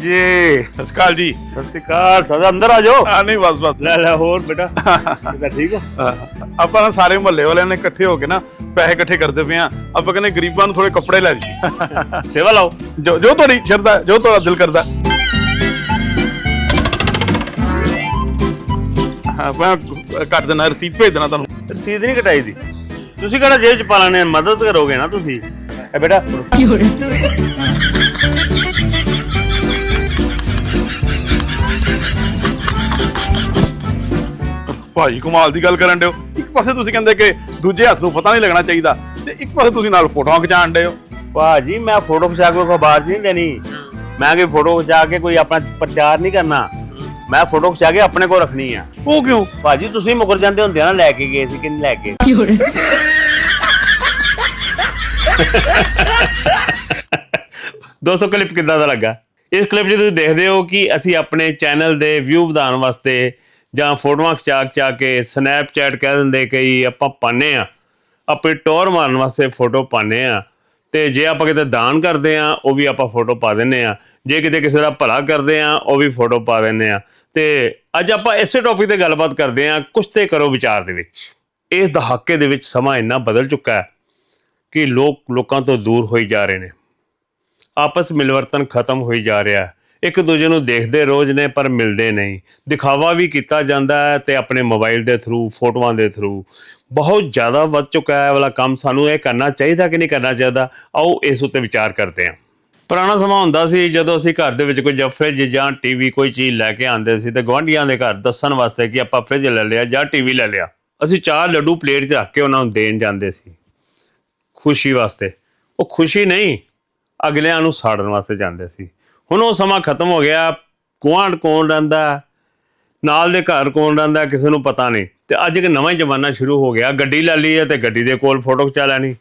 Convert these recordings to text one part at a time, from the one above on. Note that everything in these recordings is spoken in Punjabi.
ਜੀ। ਸਤਿ ਸ਼੍ਰੀ ਅਕਾਲ ਸਦਾ ਅੰਦਰ ਆ ਜਾਓ। ਆ ਨਹੀਂ ਬਸ ਬਸ। ਲੈ ਲੈ ਹੋਰ ਬੇਟਾ ਠੀਕ ਹੋ। ਆਪਾਂ ਨਾ ਸਾਰੇ ਮਹੱਲੇ ਵਾਲਿਆਂ ਨੇ ਇਕੱਠੇ ਹੋ ਕੇ ਨਾ ਪੈਸੇ ਇਕੱਠੇ ਕਰਦੇ ਪਏ ਆ। ਆਪਾਂ ਕਹਿੰਦੇ ਗਰੀਬਾਂ ਨੂੰ ਥੋੜੇ ਕੱਪੜੇ ਲੈ ਜੀ ਸੇਵਾ ਲਾਓ। ਜੋ ਜੋ ਤੁਹਾਡੀ ਸ਼ਰਧਾ ਜੋ ਤੁਹਾਡਾ ਦਿਲ ਕਰਦਾ। ਹਾਂ ਮੈਂ ਕੱਟ ਦੇਣਾ ਰਸੀਦ ਭੇਜ ਦੇਣਾ ਤੁਹਾਨੂੰ। ਰਸੀਦ ਨਹੀਂ ਕਟਾਈ ਦੀ। ਤੁਸੀਂ ਕਿਹੜਾ ਜੇਬ ਚ ਪਾ ਲੈਣੇ ਮਦਦ ਕਰੋਗੇ ਨਾ ਤੁਸੀਂ? ਐ ਬੇਟਾ। 有人，ਭਾਜੀ ਕਮਾਲ ਦੀ ਗੱਲ ਕਰਨ ਦਿਓ ਇੱਕ ਪਾਸੇ ਤੁਸੀਂ ਕਹਿੰਦੇ ਕਿ ਦੂਜੇ ਹੱਥ ਨੂੰ ਪਤਾ ਨਹੀਂ ਲੱਗਣਾ ਚਾਹੀਦਾ ਤੇ ਇੱਕ ਪਾਸੇ ਤੁਸੀਂ ਨਾਲ ਫੋਟੋਆਂ ਖਿਚਾਣ ਦਿਓ ਭਾਜੀ ਮੈਂ ਫੋਟੋ ਖਿਚਾ ਕੇ ਕੋਈ ਬਾਹਰ ਨਹੀਂ ਦੇਣੀ। ਮੈਂ ਕੋਈ ਫੋਟੋ ਖਿਚਾ ਕੇ ਕੋਈ ਆਪਣਾ ਪ੍ਰਚਾਰ ਨਹੀਂ ਕਰਨਾ। ਮੈਂ ਫੋਟੋ ਖਿਚਾ ਕੇ ਆਪਣੇ ਕੋਲ ਰੱਖਣੀ ਆ। ਉਹ ਕਿਉਂ? ਭਾਜੀ ਤੁਸੀਂ ਮੁਕਰ ਜਾਂਦੇ ਹੁੰਦੇ ਆ ਨਾ ਲੈ ਕੇ ਗਏ ਸੀ ਕਿ ਨਹੀਂ ਲੈ ਕੇ। ਦੋਸਤੋ ਕਲਿੱਪ ਕਿੱਦਾਂ ਦਾ ਲੱਗਾ? ਇਸ ਕਲਿੱਪ 'ਚ ਤੁਸੀਂ ਦੇਖਦੇ ਹੋ ਕਿ ਅਸੀਂ ਆਪਣੇ ਚੈਨਲ ਦੇ ਵਿਊ ਵਧਾਉਣ ਵਾਸਤੇ ਜਾਂ ਫੋਟੋਆਂ ਖਿਚਾ ਖਿਚਾ ਕੇ ਸਨੈਪਚੈਟ ਕਹਿ ਦਿੰਦੇ ਕਈ ਆਪਾਂ ਪਾਣੇ ਆ ਆਪਣੀ ਟੌਰ ਮਾਰਨ ਵਾਸਤੇ ਫੋਟੋ ਪਾਣੇ ਆ ਤੇ ਜੇ ਆਪਾਂ ਕਿਤੇ ਦਾਨ ਕਰਦੇ ਆ ਉਹ ਵੀ ਆਪਾਂ ਫੋਟੋ ਪਾ ਦਿੰਨੇ ਆ ਜੇ ਕਿਤੇ ਕਿਸੇ ਦਾ ਭਲਾ ਕਰਦੇ ਆ ਉਹ ਵੀ ਫੋਟੋ ਪਾ ਦਿੰਨੇ ਆ ਤੇ ਅੱਜ ਆਪਾਂ ਇਸੇ ਟੌਪਿਕ ਤੇ ਗੱਲਬਾਤ ਕਰਦੇ ਆ ਕੁਛ ਤੇ ਕਰੋ ਵਿਚਾਰ ਦੇ ਵਿੱਚ। ਇਸ ਦਹਾਕੇ ਦੇ ਵਿੱਚ ਸਮਾਂ ਇੰਨਾ ਬਦਲ ਚੁੱਕਾ ਹੈ ਕਿ ਲੋਕ ਲੋਕਾਂ ਤੋਂ ਦੂਰ ਹੋਈ ਜਾ ਰਹੇ ਨੇ। ਆਪਸ ਮਿਲਵਰਤਨ ਖਤਮ ਹੋਈ ਜਾ ਰਿਹਾ ਹੈ। ਇੱਕ ਦੂਜੇ ਨੂੰ ਦੇਖਦੇ ਰੋਜ਼ ਨੇ ਪਰ ਮਿਲਦੇ ਨਹੀਂ। ਦਿਖਾਵਾ ਵੀ ਕੀਤਾ ਜਾਂਦਾ ਹੈ ਤੇ ਆਪਣੇ ਮੋਬਾਈਲ ਦੇ ਥਰੂ, ਫੋਟੋਆਂ ਦੇ ਥਰੂ। ਬਹੁਤ ਜ਼ਿਆਦਾ ਵੱਧ ਚੁੱਕਾ ਹੈ ਵਾਲਾ ਕੰਮ। ਸਾਨੂੰ ਇਹ ਕਰਨਾ ਚਾਹੀਦਾ ਕਿ ਨਹੀਂ ਕਰਨਾ ਚਾਹੀਦਾ? ਆਓ ਇਸ ਉੱਤੇ ਵਿਚਾਰ ਕਰਦੇ ਹਾਂ। ਪੁਰਾਣਾ ਸਮਾਂ ਹੁੰਦਾ ਸੀ ਜਦੋਂ ਅਸੀਂ ਘਰ ਦੇ ਵਿੱਚ ਕੋਈ ਜਾਂ ਫ੍ਰਿਜ ਜਾਂ ਟੀਵੀ ਕੋਈ ਚੀਜ਼ ਲੈ ਕੇ ਆਉਂਦੇ ਸੀ ਤੇ ਗੁਆਂਢੀਆਂ ਦੇ ਘਰ ਦੱਸਣ ਵਾਸਤੇ ਕਿ ਆਪਾਂ ਫ੍ਰਿਜ ਲੈ ਲਿਆ ਜਾਂ ਟੀਵੀ ਲੈ ਲਿਆ। ਅਸੀਂ ਚਾਰ ਲੱਡੂ ਪਲੇਟ 'ਚ ਰੱਖ ਕੇ ਉਹਨਾਂ ਨੂੰ ਦੇਣ ਜਾਂਦੇ ਸੀ। ਖੁਸ਼ੀ ਵਾਸਤੇ। ਉਹ ਖੁਸ਼ੀ ਨਹੀਂ, ਅਗਲਿਆਂ ਨੂੰ ਸਾੜਨ ਵਾਸਤੇ ਜਾਂਦੇ ਸੀ। ਹੁਣ ਉਹ ਸਮਾਂ ਖਤਮ ਹੋ ਗਿਆ, ਗੁਆਂਢ ਕੌਣ ਰਹਿੰਦਾ, ਨਾਲ ਦੇ ਘਰ ਕੌਣ ਰਹਿੰਦਾ, ਕਿਸੇ ਨੂੰ ਪਤਾ ਨਹੀਂ। ਤੇ ਅੱਜ ਇੱਕ ਨਵਾਂ ਜ਼ਮਾਨਾ ਸ਼ੁਰੂ ਹੋ ਗਿਆ, ਗੱਡੀ ਲੈ ਲਈ ਹੈ ਤੇ ਗੱਡੀ ਦੇ ਕੋਲ ਫੋਟੋ ਖਿਚਾ ਲੈਣੀ।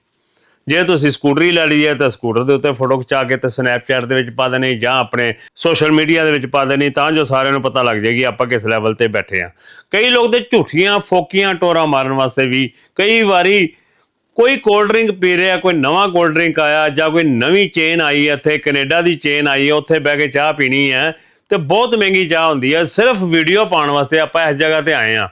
ਜੇ ਤੁਸੀਂ ਸਕੂਟਰੀ ਲੈ ਲਈ ਹੈ ਤਾਂ ਸਕੂਟਰ ਦੇ ਉੱਤੇ ਫੋਟੋ ਖਿਚਾ ਕੇ ਤੇ ਸਨੈਪਚੈਟ ਦੇ ਵਿੱਚ ਪਾ ਦੇਣੀ ਜਾਂ ਆਪਣੇ ਸੋਸ਼ਲ ਮੀਡੀਆ ਦੇ ਵਿੱਚ ਪਾ ਦੇਣੀ, ਤਾਂ ਜੋ ਸਾਰਿਆਂ ਨੂੰ ਪਤਾ ਲੱਗ ਜਾਏਗੀ ਆਪਾਂ ਕਿਸ ਲੈਵਲ ਤੇ ਬੈਠੇ ਆ ਕਈ ਲੋਕ ਦੇ ਝੂਠੀਆਂ, ਫੋਕੀਆਂ ਟੋਰਾ ਮਾਰਨ ਵਾਸਤੇ ਵੀ ਕਈ ਵਾਰੀ ਕੋਈ ਕੋਲਡ ਡਰਿੰਕ ਪੀ ਰਿਹਾ, ਕੋਈ ਨਵਾਂ ਕੋਲਡ ਡਰਿੰਕ ਆਇਆ ਜਾਂ ਕੋਈ ਨਵੀਂ ਚੇਨ ਆਈ ਹੈ, ਇੱਥੇ ਕੈਨੇਡਾ ਦੀ ਚੇਨ ਆਈ ਹੈ, ਉੱਥੇ ਬਹਿ ਕੇ ਚਾਹ ਪੀਣੀ ਹੈ ਤੇ ਬਹੁਤ ਮਹਿੰਗੀ ਚਾਹ ਹੁੰਦੀ ਹੈ। ਸਿਰਫ ਵੀਡੀਓ ਪਾਉਣ ਵਾਸਤੇ ਆਪਾਂ ਇਸ ਜਗ੍ਹਾ ਤੇ ਆਏ ਆ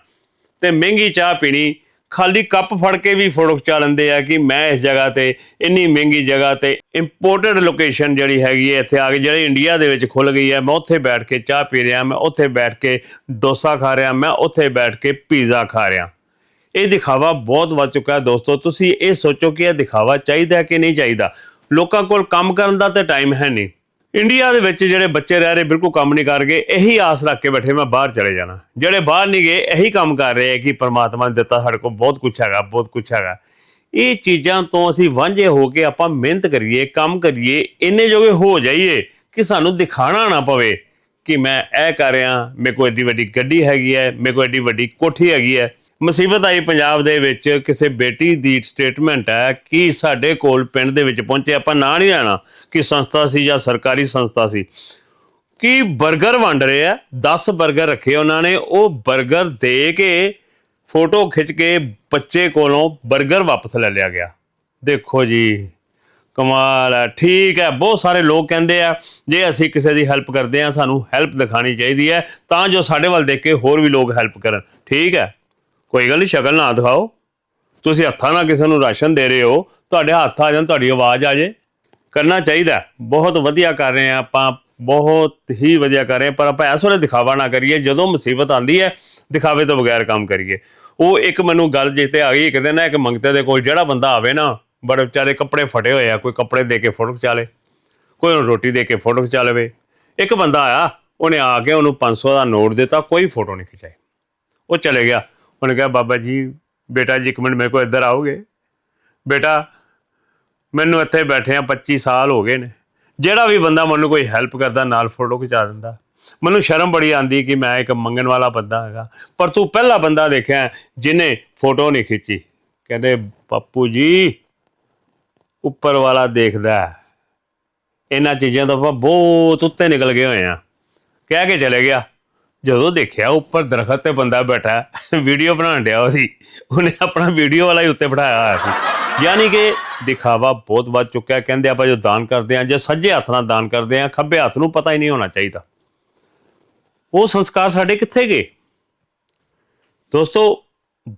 ਤੇ ਮਹਿੰਗੀ ਚਾਹ ਪੀਣੀ, ਖਾਲੀ ਕੱਪ ਫੜ ਕੇ ਵੀ ਫੋਟੋ ਖਿਚਾ ਲੈਂਦੇ ਆ ਕਿ ਮੈਂ ਇਸ ਜਗ੍ਹਾ ਤੇ, ਇੰਨੀ ਮਹਿੰਗੀ ਜਗ੍ਹਾ ਤੇ ਇੰਪੋਰਟਡ ਲੋਕੇਸ਼ਨ ਜਿਹੜੀ ਹੈਗੀ ਹੈ, ਇੱਥੇ ਆ ਕੇ ਜਿਹੜੀ ਇੰਡੀਆ ਦੇ ਵਿੱਚ ਖੁੱਲ ਗਈ ਹੈ, ਮੈਂ ਉੱਥੇ ਬੈਠ ਕੇ ਚਾਹ ਪੀ ਰਿਹਾ, ਮੈਂ ਉੱਥੇ ਬੈਠ ਕੇ ਡੋਸਾ ਖਾ ਰਿਹਾ, ਮੈਂ ਉੱਥੇ ਬੈਠ ਕੇ ਪੀਜ਼ਾ ਖਾ ਰਿਹਾ। ਇਹ ਦਿਖਾਵਾ ਬਹੁਤ ਵੱਧ ਚੁੱਕਾ ਹੈ ਦੋਸਤੋ। ਤੁਸੀਂ ਇਹ ਸੋਚੋ ਕਿ ਇਹ ਦਿਖਾਵਾ ਚਾਹੀਦਾ ਕਿ ਨਹੀਂ ਚਾਹੀਦਾ। ਲੋਕਾਂ ਕੋਲ ਕੰਮ ਕਰਨ ਦਾ ਤਾਂ ਟਾਈਮ ਹੈ ਨਹੀਂ। ਇੰਡੀਆ ਦੇ ਵਿੱਚ ਜਿਹੜੇ ਬੱਚੇ ਰਹਿ ਰਹੇ ਬਿਲਕੁਲ ਕੰਮ ਨਹੀਂ ਕਰ ਗਏ, ਇਹੀ ਆਸ ਰੱਖ ਕੇ ਬੈਠੇ, ਮੈਂ ਬਾਹਰ ਚਲੇ ਜਾਣਾ। ਜਿਹੜੇ ਬਾਹਰ ਨਹੀਂ ਗਏ, ਇਹੀ ਕੰਮ ਕਰ ਰਹੇ ਹੈ ਕਿ ਪਰਮਾਤਮਾ ਨੇ ਦਿੱਤਾ ਸਾਡੇ ਕੋਲ ਬਹੁਤ ਕੁਝ ਹੈਗਾ, ਬਹੁਤ ਕੁਝ ਹੈਗਾ। ਇਹ ਚੀਜ਼ਾਂ ਤੋਂ ਅਸੀਂ ਵਾਂਝੇ ਹੋ ਕੇ ਆਪਾਂ ਮਿਹਨਤ ਕਰੀਏ, ਕੰਮ ਕਰੀਏ, ਇੰਨੇ ਜੋਗੇ ਹੋ ਜਾਈਏ ਕਿ ਸਾਨੂੰ ਦਿਖਾਣਾ ਨਾ ਪਵੇ ਕਿ ਮੈਂ ਇਹ ਕਰ ਰਿਹਾ, ਮੇਰੇ ਕੋਲ ਏਡੀ ਵੱਡੀ ਗੱਡੀ ਹੈਗੀ ਹੈ, ਮੇਰੇ ਕੋਲ ਏਡੀ ਵੱਡੀ ਕੋਠੀ ਹੈਗੀ ਹੈ। ਮੁਸੀਬਤ ਆਈ ਪੰਜਾਬ ਦੇ ਵਿੱਚ, ਕਿਸੇ ਬੇਟੀ ਦੀ ਸਟੇਟਮੈਂਟ ਹੈ ਕਿ ਸਾਡੇ ਕੋਲ ਪਿੰਡ ਦੇ ਵਿੱਚ ਪਹੁੰਚੇ, ਆਪਾਂ ਨਾਂ ਨਹੀਂ ਲੈਣਾ ਕਿ ਸੰਸਥਾ ਸੀ ਜਾਂ ਸਰਕਾਰੀ ਸੰਸਥਾ ਸੀ। ਕਿ 버ਗਰ ਵੰਡ ਰਹੇ ਆ? 10 버ਗਰ ਰੱਖੇ ਉਹਨਾਂ ਨੇ, ਉਹ 버ਗਰ ਦੇ ਕੇ ਫੋਟੋ ਖਿੱਚ ਕੇ ਬੱਚੇ ਕੋਲੋਂ 버ਗਰ ਵਾਪਸ ਲੈ ਲਿਆ ਗਿਆ। ਦੇਖੋ ਜੀ, ਕਮਾਲ ਹੈ, ਠੀਕ ਹੈ, ਬਹੁਤ ਸਾਰੇ ਲੋਕ ਕਹਿੰਦੇ ਆ, ਜੇ ਅਸੀਂ ਕਿਸੇ ਦੀ ਹੈਲਪ ਕਰਦੇ ਆ ਸਾਨੂੰ ਹੈਲਪ ਦਿਖਾਣੀ ਚਾਹੀਦੀ ਹੈ, ਤਾਂ ਜੋ ਸਾਡੇ ਵੱਲ ਦੇਖ ਕੇ ਹੋਰ ਵੀ ਲੋਕ ਹੈਲਪ ਕਰਨ। ਠੀਕ ਹੈ ਕੋਈ ਗੱਲ ਨਹੀਂ ਸ਼ਕਲ ਨਾ ਦਿਖਾਓ। ਤੁਸੀਂ ਹੱਥਾਂ ਨਾਲ ਕਿਸੇ ਨੂੰ ਰਾਸ਼ਨ ਦੇ ਰਹੇ ਹੋ ਤੁਹਾਡੇ ਹੱਥ ਆ ਜਾਣ ਤੁਹਾਡੀ ਆਵਾਜ਼ ਆ ਜੇ। ਕਰਨਾ ਚਾਹੀਦਾ ਬਹੁਤ ਵਧੀਆ ਕਰ ਰਹੇ ਆ ਆਪਾਂ ਬਹੁਤ ਹੀ ਵਧੀਆ ਕਰ ਰਹੇ ਹਾਂ, ਪਰ ਆਪਾਂ ਇਸ ਵੇਲੇ ਦਿਖਾਵਾ ਨਾ ਕਰੀਏ। ਜਦੋਂ ਮੁਸੀਬਤ ਆਂਦੀ ਹੈ ਦਿਖਾਵੇ ਤੋਂ ਬਗੈਰ ਕੰਮ ਕਰੀਏ। ਉਹ ਇੱਕ ਮੈਨੂੰ ਗੱਲ ਜਿੱਤੇ ਆ ਗਈ ਇੱਕ ਦਿਨ ਨਾ ਇੱਕ ਮੰਗਤੇ ਦੇ ਕੋਲ ਜਿਹੜਾ ਬੰਦਾ ਆਵੇ ਨਾ ਬੜੇ ਵਿਚਾਰੇ ਕੱਪੜੇ ਫਟੇ ਹੋਏ ਆ ਕੋਈ ਕੱਪੜੇ ਦੇ ਕੇ ਫੋਟੋ ਖਿਚਾ ਲੇ ਕੋਈ ਉਹਨੂੰ ਰੋਟੀ ਦੇ ਕੇ ਫੋਟੋ ਖਿਚਾ ਲਵੇ। ਇੱਕ ਬੰਦਾ ਆਇਆ ਉਹਨੇ ਆ ਕੇ ਉਹਨੂੰ 500 ਦਾ ਨੋਟ ਦਿੱਤਾ ਕੋਈ ਫੋਟੋ ਨਹੀਂ ਖਿਚਾਈ। ਉਹ ਚਲੇ ਗਿਆ। ਉਹਨੇ ਕਿਹਾ, ਬਾਬਾ ਜੀ, ਬੇਟਾ ਜੀ, ਇੱਕ ਮਿੰਟ, ਮੇਰੇ ਕੋਲ ਇੱਧਰ ਆਓਗੇ? ਬੇਟਾ, ਮੈਨੂੰ ਇੱਥੇ ਬੈਠਿਆਂ 25 ਸਾਲ ਹੋ ਗਏ ਨੇ। ਜਿਹੜਾ ਵੀ ਬੰਦਾ ਮੈਨੂੰ ਕੋਈ ਹੈਲਪ ਕਰਦਾ, ਨਾਲ ਫੋਟੋ ਖਿਚਾ ਦਿੰਦਾ। ਮੈਨੂੰ ਸ਼ਰਮ ਬੜੀ ਆਂਦੀ ਕਿ ਮੈਂ ਇੱਕ ਮੰਗਣ ਵਾਲਾ ਬੰਦਾ ਹੈਗਾ। ਪਰ ਤੂੰ ਪਹਿਲਾ ਬੰਦਾ ਦੇਖਿਆ ਜਿਨੇ ਫੋਟੋ ਨਹੀਂ ਖਿੱਚੀ। ਕਹਿੰਦੇ ਪੱਪੂ ਜੀ, ਉੱਪਰ ਵਾਲਾ ਦੇਖਦਾ ਇਹਨਾਂ ਚੀਜ਼ਾਂ ਤੋਂ ਆਪਾਂ ਬਹੁਤ ਉੱਤੇ ਨਿਕਲ ਗਏ ਹੋਏ ਆ। ਕਹਿ ਕੇ ਚਲੇ ਗਿਆ। ਜਦੋਂ ਦੇਖਿਆ ਉੱਪਰ ਦਰਖਤ ਤੇ ਬੰਦਾ ਬੈਠਾ, ਵੀਡੀਓ ਬਣਾਉਣ ਡਿਆ ਉਹਦੀ, ਉਹਨੇ ਆਪਣਾ ਵੀਡੀਓ ਵਾਲਾ ਹੀ ਉੱਤੇ ਬਿਠਾਇਆ ਹੋਇਆ ਸੀ। ਯਾਨੀ ਕਿ ਦਿਖਾਵਾ ਬਹੁਤ ਵੱਧ ਚੁੱਕਿਆ, ਕਹਿੰਦੇ ਆਪਾਂ ਜੋ ਦਾਨ ਕਰਦੇ ਆ ਜੇ ਸੱਜੇ ਹੱਥ ਨਾਲ ਦਾਨ ਕਰਦੇ ਆ ਖੱਬੇ ਹੱਥ ਨੂੰ ਪਤਾ ਹੀ ਨਹੀਂ ਹੋਣਾ ਚਾਹੀਦਾ। ਉਹ ਸੰਸਕਾਰ ਸਾਡੇ ਕਿੱਥੇ ਗਏ? ਦੋਸਤੋ,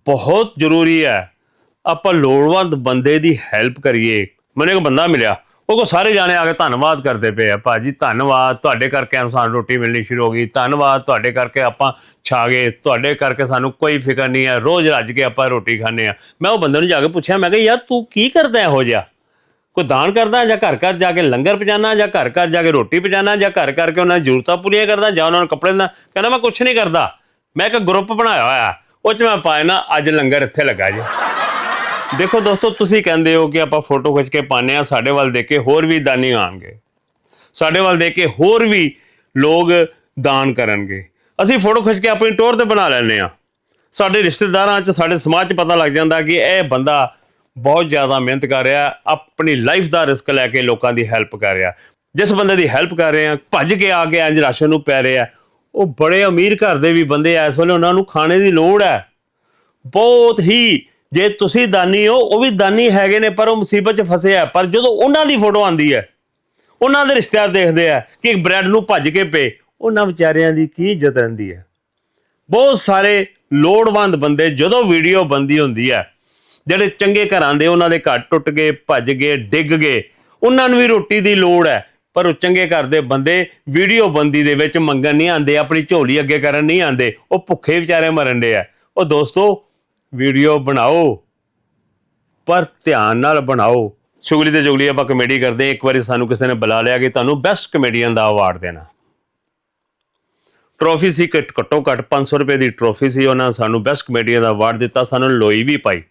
ਬਹੁਤ ਜ਼ਰੂਰੀ ਹੈ, ਆਪਾਂ ਲੋੜਵੰਦ ਬੰਦੇ ਦੀ ਹੈਲਪ ਕਰੀਏ। ਮੈਨੂੰ ਇੱਕ ਬੰਦਾ ਮਿਲਿਆ ਉਹ ਕੋ ਸਾਰੇ ਜਾਣੇ ਆ ਕੇ ਧੰਨਵਾਦ ਕਰਦੇ ਪਏ ਆ ਭਾਜੀ, ਧੰਨਵਾਦ ਤੁਹਾਡੇ ਕਰਕੇ ਸਾਨੂੰ ਰੋਟੀ ਮਿਲਣੀ ਸ਼ੁਰੂ ਹੋ ਗਈ, ਧੰਨਵਾਦ ਤੁਹਾਡੇ ਕਰਕੇ ਆਪਾਂ ਛਾ ਗਏ, ਤੁਹਾਡੇ ਕਰਕੇ ਸਾਨੂੰ ਕੋਈ ਫਿਕਰ ਨਹੀਂ ਹੈ ਰੋਜ਼ ਰੱਜ ਕੇ ਆਪਾਂ ਰੋਟੀ ਖਾਂਦੇ ਆ। ਮੈਂ ਉਹ ਬੰਦੇ ਨੂੰ ਜਾ ਕੇ ਪੁੱਛਿਆ, ਮੈਂ ਕਿਹਾ, ਯਾਰ ਤੂੰ ਕੀ ਕਰਦਾ ਇਹੋ ਜਿਹਾ? ਕੋਈ ਦਾਨ ਕਰਦਾ ਜਾਂ ਘਰ ਘਰ ਜਾ ਕੇ ਲੰਗਰ ਪਜਾਣਾ ਜਾਂ ਘਰ ਘਰ ਜਾ ਕੇ ਰੋਟੀ ਪਜਾਣਾ ਜਾਂ ਘਰ ਕਰਕੇ ਉਹਨਾਂ ਦੀ ਜ਼ਰੂਰਤਾਂ ਪੂਰੀਆਂ ਕਰਦਾ ਜਾਂ ਉਹਨਾਂ ਨੂੰ ਕੱਪੜੇ ਦਿੰਦਾ? ਕਹਿੰਦਾ, ਮੈਂ ਕੁਝ ਨਹੀਂ ਕਰਦਾ। ਮੈਂ ਇੱਕ ਗਰੁੱਪ ਬਣਾਇਆ ਹੋਇਆ। ਉਹ ਚ ਮੈਂ ਪਾਇਆ ਨਾ, ਅੱਜ ਲੰਗਰ ਇੱਥੇ ਲੱਗਾ ਜੀ। ਦੇਖੋ ਦੋਸਤੋ, ਤੁਸੀਂ ਕਹਿੰਦੇ ਹੋ ਕਿ ਆਪਾਂ ਫੋਟੋ ਖਿੱਚ ਕੇ ਪਾਉਂਦੇ ਆ ਸਾਡੇ ਵੱਲ ਦੇਖ ਕੇ ਹੋਰ ਵੀ ਦਾਨੀ ਆਣਗੇ ਸਾਡੇ ਵੱਲ ਦੇਖ ਕੇ ਹੋਰ ਵੀ ਲੋਕ ਦਾਨ ਕਰਨਗੇ। ਅਸੀਂ ਫੋਟੋ ਖਿੱਚ ਕੇ ਆਪਣੀ ਟੋਰ ਤੇ ਬਣਾ ਲੈਂਦੇ ਆ ਸਾਡੇ ਰਿਸ਼ਤੇਦਾਰਾਂ 'ਚ, ਸਾਡੇ ਸਮਾਜ 'ਚ ਪਤਾ ਲੱਗ ਜਾਂਦਾ ਕਿ ਇਹ ਬੰਦਾ ਬਹੁਤ ਜ਼ਿਆਦਾ ਮਿਹਨਤ ਕਰ ਰਿਹਾ, ਆਪਣੀ ਲਾਈਫ ਦਾ ਰਿਸਕ ਲੈ ਕੇ ਲੋਕਾਂ ਦੀ ਹੈਲਪ ਕਰ ਰਿਹਾ। ਜਿਸ ਬੰਦੇ ਦੀ ਹੈਲਪ ਕਰ ਰਹੇ ਆ ਭੱਜ ਕੇ ਆ ਕੇ ਅੰਜ ਰਾਸ਼ਨ ਨੂੰ ਪੈ ਰਿਹਾ। ਉਹ ਬੜੇ ਅਮੀਰ ਘਰ ਦੇ ਵੀ ਬੰਦੇ ਆ, ਇਸ ਵੇਲੇ ਉਹਨਾਂ ਨੂੰ ਖਾਣੇ ਦੀ ਲੋੜ ਹੈ। ਬਹੁਤ ਹੀ ਜੇ ਤੁਸੀਂ ਦਾਨੀ ਹੋ, ਉਹ ਵੀ ਦਾਨੀ ਹੈਗੇ ਨੇ, ਪਰ ਉਹ ਮੁਸੀਬਤ 'ਚ ਫਸੇ ਆ ਪਰ ਜਦੋਂ ਉਹਨਾਂ ਦੀ ਫੋਟੋ ਆਂਦੀ ਹੈ, ਉਹਨਾਂ ਦੇ ਰਿਸ਼ਤੇਦਾਰ ਦੇਖਦੇ ਆ ਕਿ ਇੱਕ ਬ੍ਰੈਡ ਨੂੰ ਭੱਜ ਕੇ ਪਏ, ਉਹਨਾਂ ਵਿਚਾਰਿਆਂ ਦੀ ਕੀ ਇੱਜ਼ਤ ਰਹਿੰਦੀ ਹੈ? ਬਹੁਤ ਸਾਰੇ ਲੋੜਵੰਦ ਬੰਦੇ, ਜਦੋਂ ਵੀਡੀਓ ਬੰਦੀ ਹੁੰਦੀ ਹੈ, ਜਿਹੜੇ ਚੰਗੇ ਘਰਾਂ ਦੇ ਉਹਨਾਂ ਦੇ ਘਰ ਟੁੱਟ ਗਏ, ਭੱਜ ਗਏ, ਡਿੱਗ ਗਏ, ਉਹਨਾਂ ਨੂੰ ਵੀ ਰੋਟੀ ਦੀ ਲੋੜ ਹੈ। ਪਰ ਉਹ ਚੰਗੇ ਘਰ ਦੇ ਬੰਦੇ ਵੀਡੀਓ ਬੰਦੀ ਦੇ ਵਿੱਚ ਮੰਗਣ ਨਹੀਂ ਆਉਂਦੇ, ਆਪਣੀ ਝੋਲੀ ਅੱਗੇ ਕਰਨ ਨਹੀਂ ਆਉਂਦੇ, ਉਹ ਭੁੱਖੇ ਵਿਚਾਰੇ ਮਰਨ ਦੇ ਆ। ਉਹ ਦੋਸਤੋ ਵੀਡੀਓ ਬਣਾਓ, ਪਰ ਧਿਆਨ ਨਾਲ ਬਣਾਓ। ਚੁਗਲੀ ਤੇ ਜੁਗਲੀ ਆਪਾਂ ਕਮੇਡੀ ਕਰਦੇ ਇੱਕ ਵਾਰੀ ਸਾਨੂੰ ਕਿਸੇ ਨੇ ਬੁਲਾ ਲਿਆ ਕਿ ਤੁਹਾਨੂੰ ਬੈਸਟ ਕਮੇਡੀਅਨ ਦਾ ਅਵਾਰਡ ਦੇਣਾ। ਟਰੋਫੀ ਸੀ ਘੱਟ- ਘੱਟੋ ਘੱਟ 500 ਰੁਪਏ ਦੀ ਟਰੋਫੀ ਸੀ, ਉਹਨਾਂ ਸਾਨੂੰ ਬੈਸਟ ਕਮੇਡੀਅਨ ਦਾ ਅਵਾਰਡ ਦਿੱਤਾ, ਸਾਨੂੰ ਲੋਈ ਵੀ ਪਾਈ।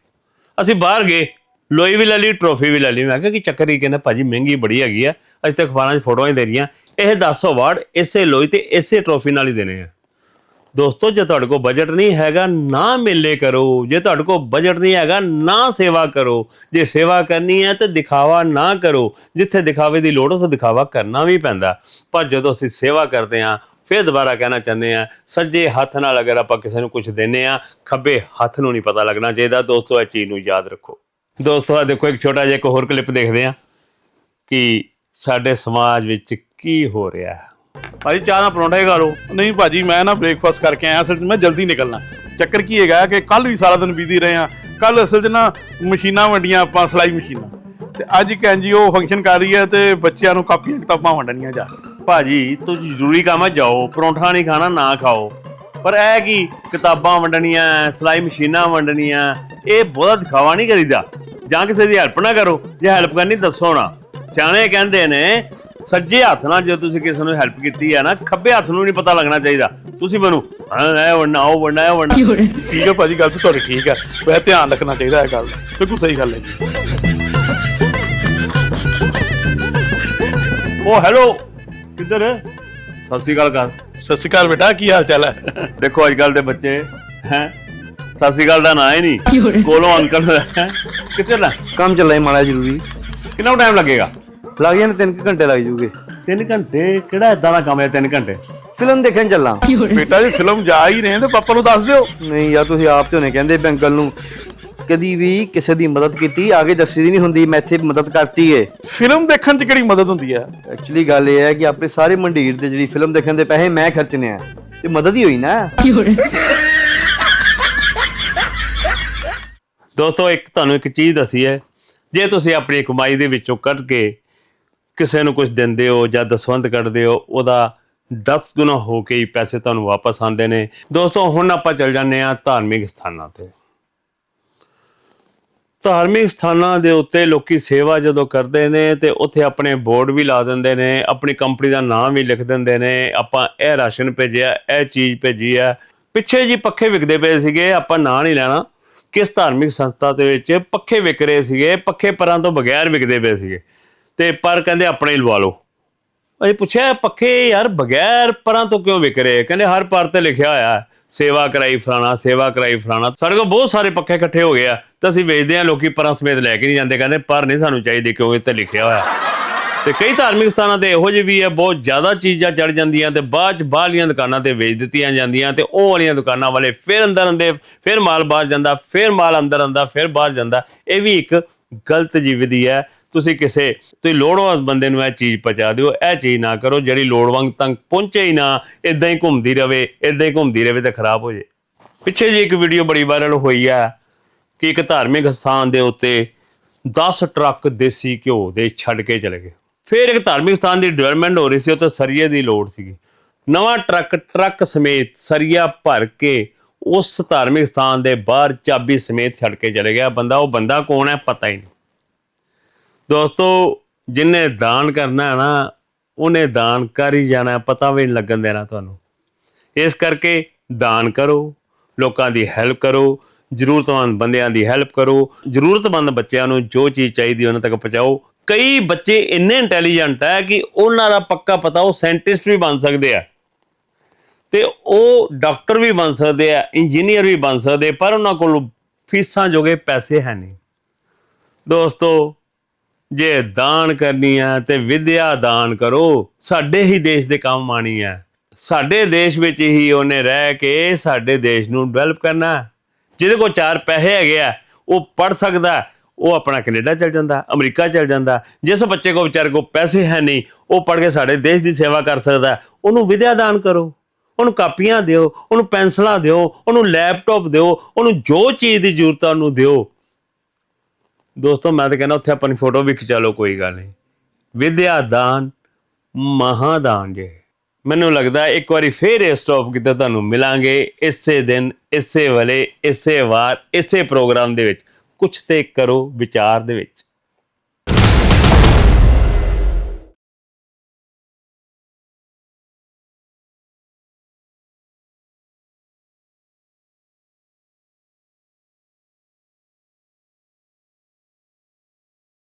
ਅਸੀਂ ਬਾਹਰ ਗਏ, ਲੋਈ ਵੀ ਲੈ ਲਈ ਟਰੋਫੀ ਵੀ ਲੈ ਲਈ। ਮੈਂ ਕਿਹਾ, ਕਿ ਚੱਕਰ ਹੀ ਕਹਿੰਦਾ, ਭਾਜੀ ਮਹਿੰਗੀ ਬੜੀ ਹੈਗੀ ਆ ਅੱਜ ਤੱਕ ਅਖਬਾਰਾਂ 'ਚ ਫੋਟੋਆਂ ਹੀ ਦੇ ਰਹੀਆਂ। ਇਹ 10 ਅਵਾਰਡ ਇਸੇ ਲੋਈ ਤੇ ਇਸੇ ਟਰੋਫੀ ਨਾਲ ਹੀ ਦੇਣੇ ਆ। ਦੋਸਤੋ, ਜੇ ਤੁਹਾਡੇ ਕੋਲ ਬਜਟ ਨਹੀਂ ਹੈਗਾ, ਨਾ ਮੇਲੇ ਕਰੋ। ਜੇ ਤੁਹਾਡੇ ਕੋਲ ਬਜਟ ਨਹੀਂ ਹੈਗਾ, ਨਾ ਸੇਵਾ ਕਰੋ। ਜੇ ਸੇਵਾ ਕਰਨੀ ਹੈ, ਤੇ ਦਿਖਾਵਾ ਨਾ ਕਰੋ। ਜਿੱਥੇ ਦਿਖਾਵੇ ਦੀ ਲੋੜ, ਉੱਥੇ ਦਿਖਾਵਾ ਕਰਨਾ ਵੀ ਪੈਂਦਾ। ਪਰ ਜਦੋਂ ਅਸੀਂ ਸੇਵਾ ਕਰਦੇ ਹਾਂ, ਫਿਰ ਦੁਬਾਰਾ ਕਹਿਣਾ ਚਾਹੁੰਦੇ ਆ ਸੱਜੇ ਹੱਥ ਨਾਲ ਅਗਰ ਆਪਾਂ ਕਿਸੇ ਨੂੰ ਕੁਝ ਦਿੰਨੇ ਆ ਖੱਬੇ ਹੱਥ ਨੂੰ ਨਹੀਂ ਪਤਾ ਲੱਗਣਾ ਚਾਹੀਦਾ। ਦੋਸਤੋ, ਇਹ ਚੀਜ਼ ਨੂੰ ਯਾਦ ਰੱਖੋ। ਦੋਸਤੋ ਆ ਦੇਖੋ, ਇੱਕ ਛੋਟਾ ਜਿਹਾ ਇੱਕ ਹੋਰ ਕਲਿੱਪ ਦੇਖਦੇ ਆ ਕਿ ਸਾਡੇ ਸਮਾਜ ਵਿੱਚ ਕੀ ਹੋ ਰਿਹਾ ਹੈ। ਭਾਜੀ, ਚਾਹ ਨਾਲ ਪਰੌਂਠੇ ਖਾ ਲਓ। ਨਹੀਂ ਭਾਜੀ, ਮੈਂ ਨਾ ਬ੍ਰੇਕਫਾਸਟ ਕਰਕੇ ਆਇਆ, ਅਸਲ 'ਚ ਮੈਂ ਜਲਦੀ ਨਿਕਲਣਾ। ਚੱਕਰ ਕੀ ਹੈਗਾ ਕਿ ਕੱਲ ਵੀ ਸਾਰਾ ਦਿਨ ਬਿਜ਼ੀ ਰਹੇ ਆ ਕੱਲ ਅਸਲ 'ਚ ਨਾ ਮਸ਼ੀਨਾਂ ਵੰਡੀਆਂ, ਆਪਾਂ ਸਿਲਾਈ ਮਸ਼ੀਨਾਂ। ਤੇ ਅੱਜ ਇੱਕ ਐਨਜੀਓ ਫੰਕਸ਼ਨ ਕਰ ਰਹੀ ਹੈ ਤੇ ਬੱਚਿਆਂ ਨੂੰ ਕਾਪੀਆਂ ਕਿਤਾਬਾਂ ਵੰਡਣੀਆਂ ਜਾ ਰਹੀਆਂ। ਭਾਜੀ, ਤੁਸੀਂ ਜ਼ਰੂਰੀ ਕੰਮ ਹੈ ਜਾਓ। ਪਰੌਂਠਾ ਨਹੀਂ ਖਾਣਾ, ਨਾ ਖਾਓ। ਪਰ ਇਹ ਕੀ ਕਿਤਾਬਾਂ ਵੰਡਣੀਆਂ, ਸਿਲਾਈ ਮਸ਼ੀਨਾਂ ਵੰਡਣੀਆਂ, ਇਹ ਬਹੁਤਾ ਦਿਖਾਵਾ ਨਹੀਂ ਕਰੀਦਾ। ਜਾਂ ਕਿਸੇ ਦੀ ਹੈਲਪ ਨਾ ਕਰੋ। ਜੇ ਹੈਲਪ ਕਰਨੀ, ਦੱਸੋ ਨਾ। ਸਿਆਣੇ ਕਹਿੰਦੇ ਨੇ ਸੱਜੇ ਹੱਥ ਨਾਲ ਜੇ ਤੁਸੀਂ ਕਿਸੇ ਨੂੰ ਹੈਲਪ ਕੀਤੀ ਹੈ ਨਾ ਖੱਬੇ ਹੱਥ ਨੂੰ ਨਹੀਂ ਪਤਾ ਲੱਗਣਾ ਚਾਹੀਦਾ। ਤੁਸੀਂ ਮੈਨੂੰ ਵੰਡਣਾ ਉਹ ਵੰਡਣਾ ਇਹ ਵੰਡਣਾ। ਠੀਕ ਹੈ ਭਾਜੀ ਗੱਲ ਤਾਂ ਤੁਹਾਡੀ ਠੀਕ ਹੈ। ਵੈਸੇ ਧਿਆਨ ਰੱਖਣਾ ਚਾਹੀਦਾ ਇਹ ਗੱਲ ਦਾ। ਬਿਲਕੁਲ ਸਹੀ ਗੱਲ ਹੈ ਜੀ। ਉਹ ਹੈਲੋ ਕਿੱਧਰ? ਸਤਿ ਸ਼੍ਰੀ ਅਕਾਲ ਕਰ ਸਤਿ ਸ਼੍ਰੀ ਅਕਾਲ ਬੇਟਾ ਕੀ ਹਾਲ ਚਾਲ ਹੈ? ਦੇਖੋ ਅੱਜ ਕੱਲ ਦੇ ਬੱਚੇ ਹੈ। ਸਤਿ ਸ਼੍ਰੀ ਅਕਾਲ ਦਾ ਨਾਂ ਹੀ ਨਹੀਂ। ਕੋਲੋਂ ਅੰਕਲ? ਕਿੱਥੇ ਲੈ? ਕੰਮ ਚੱਲਾ ਮਾੜਾ ਜ਼ਰੂਰੀ। ਕਿੰਨਾ ਟਾਈਮ ਲੱਗੇਗਾ? ਲੱਗ ਜਾਣੇ 3 ਘੰਟੇ ਲੱਗ ਜੂਗੇ। 3 ਘੰਟੇ? ਕਿਹੜਾ ਇਦਾਂ ਦਾ ਕੰਮ ਹੈ 3 ਘੰਟੇ? ਫਿਲਮ ਦੇਖਣ ਚੱਲਾਂ। ਬੇਟਾ ਜੀ ਫਿਲਮ ਜਾ ਹੀ ਰਹੇ ਤੇ ਪਾਪਾ ਨੂੰ ਦੱਸ ਦਿਓ। ਨਹੀਂ ਯਾਰ ਤੁਸੀਂ ਆਪ ਝੋਨੇ ਕਹਿੰਦੇ ਵੀ ਅੰਕਲ ਨੂੰ ਕਦੀ ਵੀ ਕਿਸੇ ਦੀ ਮਦਦ ਕੀਤੀ ਆਗੇ ਦੱਸੀ ਦੀ ਨਹੀਂ ਹੁੰਦੀ ਮੈਂ ਇੱਥੇ ਮਦਦ ਕਰਤੀ ਏ। ਫਿਲਮ ਦੇਖਣ 'ਚ ਕਿਹੜੀ ਮਦਦ ਹੁੰਦੀ ਹੈ? ਐਕਚੁਅਲੀ ਗੱਲ ਇਹ ਹੈ ਕਿ ਆਪਣੇ ਸਾਰੇ ਮੰਡੀਰ ਦੇ ਜਿਹੜੀ ਫਿਲਮ ਦੇਖਣ ਦੇ ਪੈਸੇ ਮੈਂ ਖਰਚਨੇ ਆ। ਤੇ ਮਦਦ ਹੀ ਹੋਈ ਨਾ। ਦੋਸਤੋ ਇੱਕ ਤੁਹਾਨੂੰ ਇੱਕ ਚੀਜ਼ ਦੱਸੀ ਹੈ। ਜੇ ਤੁਸੀਂ ਆਪਣੀ ਕਮਾਈ ਦੇ ਵਿੱਚੋਂ ਕੱਢ ਕੇ ਕਿਸੇ ਨੂੰ ਕੁਝ ਦਿੰਦੇ ਹੋ ਜਾਂ ਦਸਵੰਦ ਕੱਢਦੇ ਹੋ, ਉਹਦਾ 10 ਗੁਣਾ ਹੋ ਕੇ ਹੀ ਪੈਸੇ ਤੁਹਾਨੂੰ ਵਾਪਸ ਆਉਂਦੇ ਨੇ। ਦੋਸਤੋ, ਹੁਣ ਆਪਾਂ ਚੱਲ ਜਾਂਦੇ ਆ ਧਾਰਮਿਕ ਸਥਾਨਾਂ ਤੇ। ਧਾਰਮਿਕ ਸਥਾਨਾਂ ਦੇ ਉੱਤੇ ਲੋਕੀ ਸੇਵਾ ਜਦੋਂ ਕਰਦੇ ਨੇ ਤੇ ਉੱਥੇ ਆਪਣੇ ਬੋਰਡ ਵੀ ਲਾ ਦਿੰਦੇ ਨੇ, ਆਪਣੀ ਕੰਪਨੀ ਦਾ ਨਾਮ ਵੀ ਲਿਖ ਦਿੰਦੇ ਨੇ, ਆਪਾਂ ਇਹ ਰਾਸ਼ਨ ਭੇਜਿਆ, ਇਹ ਚੀਜ਼ ਭੇਜੀ ਆ ਪਿੱਛੇ ਜੀ ਪੱਖੇ ਵਿਕਦੇ ਪਏ ਸੀਗੇ, ਆਪਾਂ ਨਾਂ ਨਹੀਂ ਲੈਣਾ। ਕਿਸ ਧਾਰਮਿਕ ਸੰਸਥਾ ਦੇ ਵਿੱਚ ਪੱਖੇ ਵਿਕ ਰਹੇ ਸੀਗੇ, ਪੱਖੇ ਪਰਾਂ ਤੋਂ ਬਗੈਰ ਵਿਕਦੇ ਪਏ ਸੀਗੇ। ਤੇ ਪਰ ਕਹਿੰਦੇ ਆਪਣੇ ਹੀ ਲਵਾ ਲਓ। ਅਸੀਂ ਪੁੱਛਿਆ, ਪੱਖੇ ਯਾਰ ਬਗੈਰ ਪਰਾਂ ਤੋਂ ਕਿਉਂ ਵਿਕ ਰਹੇ? ਕਹਿੰਦੇ, ਹਰ ਪਰ ਤੇ ਲਿਖਿਆ ਹੋਇਆ ਸੇਵਾ ਕਰਾਈ ਫਲਾਣਾ, ਸੇਵਾ ਕਰਾਈ ਫਲਾਣਾ। ਸਾਡੇ ਕੋਲ ਬਹੁਤ ਸਾਰੇ ਪੱਖੇ ਇਕੱਠੇ ਹੋ ਗਏ ਆ, ਤਾਂ ਅਸੀਂ ਵੇਚਦੇ ਆ ਲੋਕੀ ਪਰਾਂ ਸਮੇਤ ਲੈ ਕੇ ਨਹੀਂ ਜਾਂਦੇ। ਕਹਿੰਦੇ, ਪਰ ਨਹੀਂ ਸਾਨੂੰ ਚਾਹੀਦੇ ਕਿਉਂ ਇਹ ਤੇ ਲਿਖਿਆ ਹੋਇਆ? ਤੇ ਕਈ ਧਾਰਮਿਕ ਸਥਾਨਾਂ ਤੇ ਇਹੋ ਜਿਹੇ ਵੀ ਹੈ ਬਹੁਤ ਜ਼ਿਆਦਾ ਚੀਜ਼ਾਂ ਚੜ ਜਾਂਦੀਆਂ ਤੇ ਬਾਅਦ ਚ ਬਾਹਰਲੀਆਂ ਦੁਕਾਨਾਂ ਤੇ ਵੇਚ ਦਿੱਤੀਆਂ ਜਾਂਦੀਆਂ ਤੇ ਉਹ ਵਾਲੀਆਂ ਦੁਕਾਨਾਂ ਵਾਲੇ ਫਿਰ ਅੰਦਰ ਆਉਂਦੇ, ਫਿਰ ਮਾਲ ਬਾਹਰ ਜਾਂਦਾ, ਫਿਰ ਮਾਲ ਅੰਦਰ ਆਉਂਦਾ, ਫਿਰ ਬਾਹਰ ਜਾਂਦਾ। ਇਹ ਵੀ ਇੱਕ ਗਲਤ ਜੀ ਵਿਧੀ ਹੈ, ਤੁਸੀਂ ਕਿਸੇ, ਤੁਸੀਂ ਲੋੜਵੰਦ ਬੰਦੇ ਨੂੰ ਇਹ ਚੀਜ਼ ਪਹੁੰਚਾ ਦਿਓ, ਇਹ ਚੀਜ਼ ਨਾ ਕਰੋ, ਜਿਹੜੀ ਲੋੜਵੰਦ ਤੱਕ ਪਹੁੰਚੇ ਹੀ ਨਾ ਇਦਾਂ ਹੀ ਘੁੰਮਦੀ ਰਵੇ ਇਦਾਂ ਹੀ ਘੁੰਮਦੀ ਰਵੇ ਤਾਂ ਖਰਾਬ ਹੋ ਜੇ। ਪਿੱਛੇ ਜੀ ਇੱਕ ਵੀਡੀਓ ਬੜੀ ਵਾਇਰਲ ਹੋਈ ਆ ਕਿ ਇੱਕ ਧਾਰਮਿਕ ਸਥਾਨ ਦੇ ਉੱਤੇ 10 ਟਰੱਕ ਦੇਸੀ ਘਿਓ ਦੇ ਛੱਡ ਕੇ ਚਲੇ ਗਏ। ਫਿਰ ਇੱਕ ਧਾਰਮਿਕ ਸਥਾਨ ਦੀ ਡਿਵੈਲਪਮੈਂਟ ਹੋ ਰਹੀ ਸੀ, ਉੱਥੇ ਸਰੀਏ ਦੀ ਲੋੜ ਸੀਗੀ। ਨਵਾਂ ਟਰੱਕ ਟਰੱਕ ਸਮੇਤ ਸਰੀਆ ਭਰ ਕੇ ਉਸ ਧਾਰਮਿਕ ਸਥਾਨ ਦੇ ਬਾਹਰ ਚਾਬੀ ਸਮੇਤ ਛੱਡ ਕੇ ਚਲੇ ਗਿਆ। ਬੰਦਾ, ਉਹ ਬੰਦਾ ਕੌਣ ਹੈ ਪਤਾ ਹੀ ਨਹੀਂ। ਦੋਸਤੋ, ਜਿਨੇ ਦਾਨ ਕਰਨਾ ਹੈ ਨਾ, ਉਹਨੇ ਦਾਨ ਕਰ ਹੀ ਜਾਣਾ ਪਤਾ ਵੀ ਨਹੀਂ ਲੱਗਣ ਦੇਣਾ ਤੁਹਾਨੂੰ। ਇਸ ਕਰਕੇ ਦਾਨ ਕਰੋ, ਲੋਕਾਂ ਦੀ ਹੈਲਪ ਕਰੋ, ਜ਼ਰੂਰਤਮੰਦ ਬੰਦਿਆਂ ਦੀ ਹੈਲਪ ਕਰੋ। ਜ਼ਰੂਰਤਮੰਦ ਬੱਚਿਆਂ ਨੂੰ ਜੋ ਚੀਜ਼ ਚਾਹੀਦੀ ਉਹਨਾਂ ਤੱਕ ਪਹੁੰਚਾਓ। ਕਈ ਬੱਚੇ ਇੰਨੇ ਇੰਟੈਲੀਜੈਂਟ ਹੈ ਕਿ ਉਹਨਾਂ ਦਾ ਪੱਕਾ ਪਤਾ ਉਹ ਸਾਇੰਟਿਸਟ ਵੀ ਬਣ ਸਕਦੇ ਆ। ਤੇ ਉਹ ਡਾਕਟਰ ਵੀ ਬਣ ਸਕਦੇ ਆ, ਇੰਜੀਨੀਅਰ ਵੀ ਬਣ ਸਕਦੇ ਪਰ ਉਹਨਾਂ ਕੋਲ ਫੀਸਾਂ ਜੋਗੇ ਪੈਸੇ ਹੈ ਨਹੀਂ। ਦੋਸਤੋ, ਜੇ ਦਾਨ ਕਰਨੀ ਹੈ ਤੇ ਵਿਦਿਆ ਦਾਨ ਕਰੋ, ਸਾਡੇ ਹੀ ਦੇਸ਼ ਦੇ ਕੰਮ ਆਣੀ ਹੈ ਸਾਡੇ ਦੇਸ਼ ਵਿੱਚ ਹੀ ਉਹਨੇ ਰਹਿ ਕੇ ਸਾਡੇ ਦੇਸ਼ ਨੂੰ ਡਿਵੈਲਪ ਕਰਨਾ। ਜਿਹਦੇ ਕੋਲ ਚਾਰ ਪੈਸੇ ਹੈਗੇ ਆ, ਉਹ ਪੜ ਸਕਦਾ, ਉਹ ਆਪਣਾ ਕੈਨੇਡਾ ਚਲ ਜਾਂਦਾ, ਅਮਰੀਕਾ ਚਲ ਜਾਂਦਾ। ਜਿਸ ਬੱਚੇ ਕੋਲ ਵਿਚਾਰੇ ਕੋਲ ਪੈਸੇ ਹੈ ਨਹੀਂ, ਉਹ ਪੜ ਕੇ ਸਾਡੇ ਦੇਸ਼ ਦੀ ਸੇਵਾ ਕਰ ਸਕਦਾ। ਉਹਨੂੰ ਵਿਦਿਆ ਦਾਨ ਕਰੋ। ਉਹਨੂੰ ਕਾਪੀਆਂ ਦਿਓ, ਉਹਨੂੰ ਪੈਨਸਲਾਂ ਦਿਓ, ਉਹਨੂੰ ਲੈਪਟਾਪ ਦਿਓ, ਉਹਨੂੰ ਜੋ ਚੀਜ਼ ਦੀ ਜ਼ਰੂਰਤ ਹੈ ਉਹਨੂੰ ਦਿਓ। ਦੋਸਤੋ, ਮੈਂ ਤਾਂ ਕਹਿੰਦਾ ਉੱਥੇ ਆਪਣੀ ਫੋਟੋ ਵੀ ਖਿਚਾ ਲਓ ਕੋਈ ਗੱਲ ਨਹੀਂ। ਵਿਦਿਆ ਦਾਨ ਮਹਾਦਾਨ ਜੇ। ਮੈਨੂੰ ਲੱਗਦਾ ਇੱਕ ਵਾਰੀ ਫੇਰ ਇਸ ਸਟਾਪ ਕੀਤਾ ਤੁਹਾਨੂੰ ਮਿਲਾਂਗੇ ਇਸੇ ਦਿਨ, ਇਸੇ ਵੇਲੇ, ਇਸੇ ਵਾਰ, ਇਸੇ ਪ੍ਰੋਗਰਾਮ ਦੇ ਵਿੱਚ। ਕੁਛ ਤੇ ਕਰੋ ਵਿਚਾਰ ਦੇ ਵਿੱਚ।